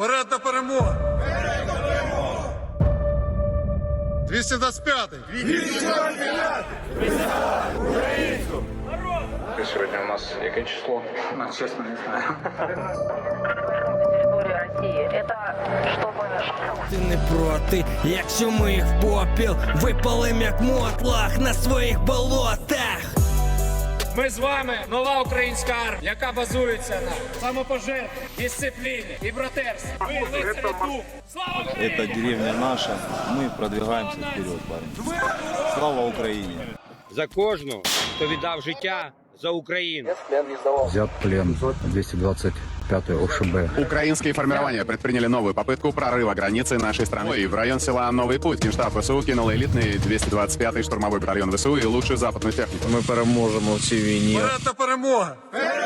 Вперед до перемоги! Вперед до перемоги! 225-й! Сьогодні у нас яке число? Ну, чесно, не знаю. территории России. Это чтобы Ти не проти, якщо ми їх попіл випалим як мотлах на своїх болотах. Ми з вами нова українська армія, яка базується на самопожертві, дисципліні і братерстві. Ви лицарі дух. Слава Україні! Це деревня наша. Ми продвигаємося вперед, парень. Слава Україні! за кожного, хто віддав життя за Україну. Взят плен 225 ОШБ. Украинские формирования предприняли новую попытку прорыва границы нашей страны. И в район села Новый Путь Генштаб ВСУ кинул элитный 225-й штурмовой батальон ВСУ и лучшую западную технику. Ми переможемо в цій війні. Вперед до перемоги! Вперед